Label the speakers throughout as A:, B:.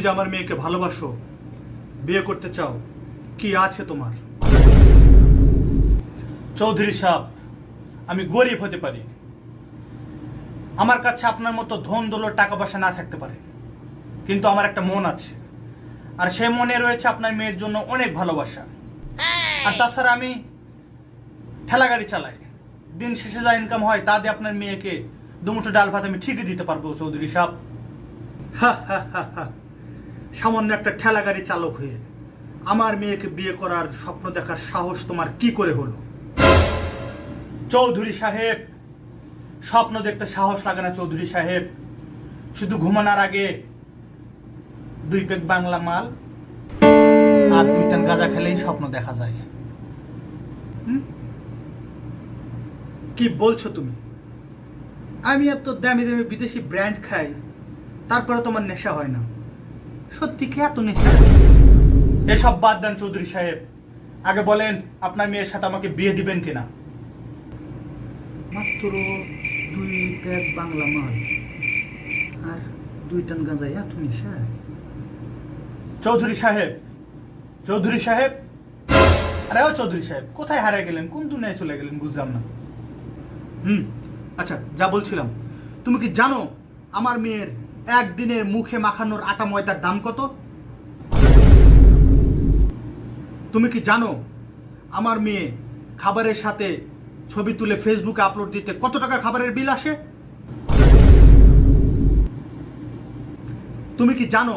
A: যে আমার মেয়েকে ভালোবাসো বিয়ে করতে চাও কি আছে তোমার? চৌধুরী সাহেব আমি গরিব হতে পারি। আমার কাছে আপনার মতো ধন দৌলত টাকা পয়সা না থাকতে পারে। কিন্তু আমার একটা মন আছে। আর সেই মনে রয়েছে আপনার মেয়ের জন্য অনেক ভালোবাসা। আর তাছাড়া আমি ঠেলা গাড়ি চালাই। দিন শেষে যা ইনকাম হয় তা দিয়ে আপনার মেয়েকে দুমুঠো ডাল ভাত আমি ঠিকই দিতে পারব চৌধুরী সাহেব। হা, হা, হা, হা। সামান্য একটা ঠেলা গাড়ি চালক হয়ে আমার মেয়েকে বিয়ে করার স্বপ্ন দেখার সাহস তোমার কি করে হলো? চৌধুরী সাহেব, স্বপ্ন দেখতে সাহস লাগে না চৌধুরী সাহেব। শুধু ঘুমানোর আগে দুই পেক বাংলা মাল আর দুই টান গাঁজা খেলেই স্বপ্ন দেখা যায়? কি বলছো তুমি? আমি এত দামি দামি বিদেশি ব্র্যান্ড খাই, তারপরে তোমার নেশা হয় না। সত্যি কি এত নেশা এসব বাদ দেন চৌধুরী সাহেব। আগে বলেন আপনার মেয়ের সাথে আমাকে বিয়ে দিবেন কিনা? মাত্র দুই প্যাক বাংলা মাল আর দুই টান গাঁজা এত নেশা? চৌধুরী সাহেব চৌধুরী সাহেব? আরে ও চৌধুরী সাহেব কোথায় হারিয়ে গেলেন? কোন দুনিয়ায় চলে গেলেন? বুঝলাম না। হুম আচ্ছা যা বলছিলাম। তুমি কি জানো আমার মেয়ের একদিনের মুখে মাখানোর আটা ময়দার দাম কত? তুমি কি জানো, আমার মেয়ে খাবারের সাথে ছবি তুলে ফেসবুকে আপলোড দিতে কত টাকা খাবারের বিল আসে? তুমি কি জানো,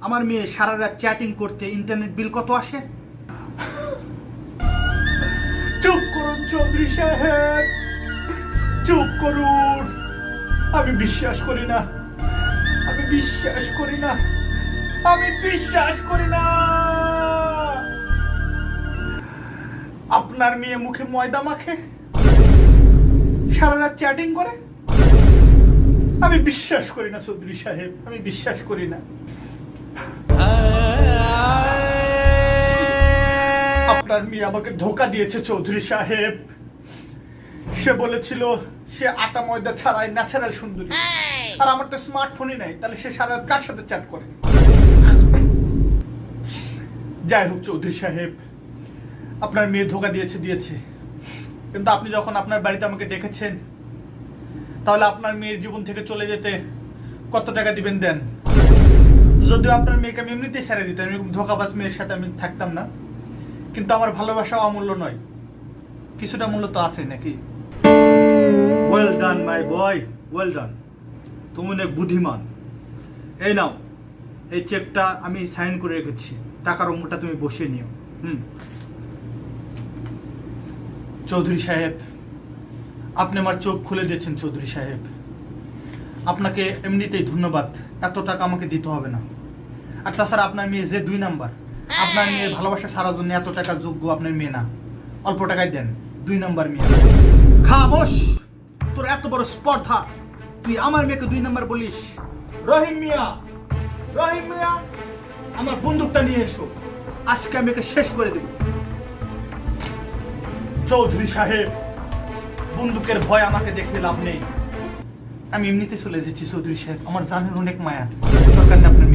A: আমার মেয়ে সারা রাত চ্যাটিং করতে ইন্টারনেট বিল কত আসে? চুপ করুন চৌধুরী সাহেব। চুপ করুন। আমি বিশ্বাস করি না। বিশ্বাস করি না। আমি বিশ্বাস করি না। আপনার মেয়ে মুখে ময়দা মাখে, সারা রাত চ্যাটিং করে। আমি বিশ্বাস করি না, চৌধুরী সাহেব, আমি বিশ্বাস করি না। আপনার মেয়ে আমাকে ধোকা দিয়েছে, চৌধুরী সাহেব। সে বলেছিল, সে আটা ময়দা ছাড়াই ন্যাচারাল সুন্দরী। আর আমার তো স্মার্টফোনই নাই, তাহলে সে সারা কার সাথে চ্যাট করে? যাই হোক, চৌধুরী সাহেব, আপনার মেয়ে ধোকা দিয়েছে দিয়েছে। কিন্তু আপনি যখন আপনার বাড়িতে আমাকে ডেকেছেন, তাহলে আপনার মেয়ের জীবন থেকে চলে যেতে কত টাকা দিবেন দেন? যদিও আপনার মেয়েকে আমি এমনিতেই ছেড়ে দিতাম এরকম ধোকাবাজ মেয়ের সাথে আমি থাকতাম না। কিন্তু আমার ভালোবাসা অমূল্য নয়। কিছুটা মূল্য তো আছে নাকি? ওয়েল ডান মাই বয় ওয়েল ডান তুমি অনেক বুদ্ধিমান। এই নাও, এই চেকটা আমি সাইন করে রেখেছি। টাকার অঙ্কটা তুমি বসিয়ে নিও। হুম। চৌধুরী সাহেব, আপনি আমার চোখ খুলে দিয়েছেন চৌধুরী সাহেব। আপনাকে এমনিতেই ধন্যবাদ। এত টাকা আমাকে দিতে হবে না। আর তাছাড়া আপনার মেয়ে যে দুই নাম্বার, আপনার মেয়ে ভালোবাসা সারা জন্য এত টাকা যোগ্য আপনার মেয়ে না। অল্প টাকায় দেন, দুই নাম্বার মেয়ে। খা খামোশ! তোর এত বড় স্পর্ধা! তুই আমার মেয়েকে দুই নাম্বার বলিস? রহিম মিয়া রহিম মিয়া, আমার বন্দুকটা নিয়ে এসো। আজকে আমি শেষ করে দেব। চৌধুরী সাহেব, বন্দুকের ভয় আমাকে দেখে লাভ নেই। আমি এমনিতে চলে যাচ্ছি চৌধুরী সাহেব। আমার জানের অনেক মায়া। দরকার নেই আপনার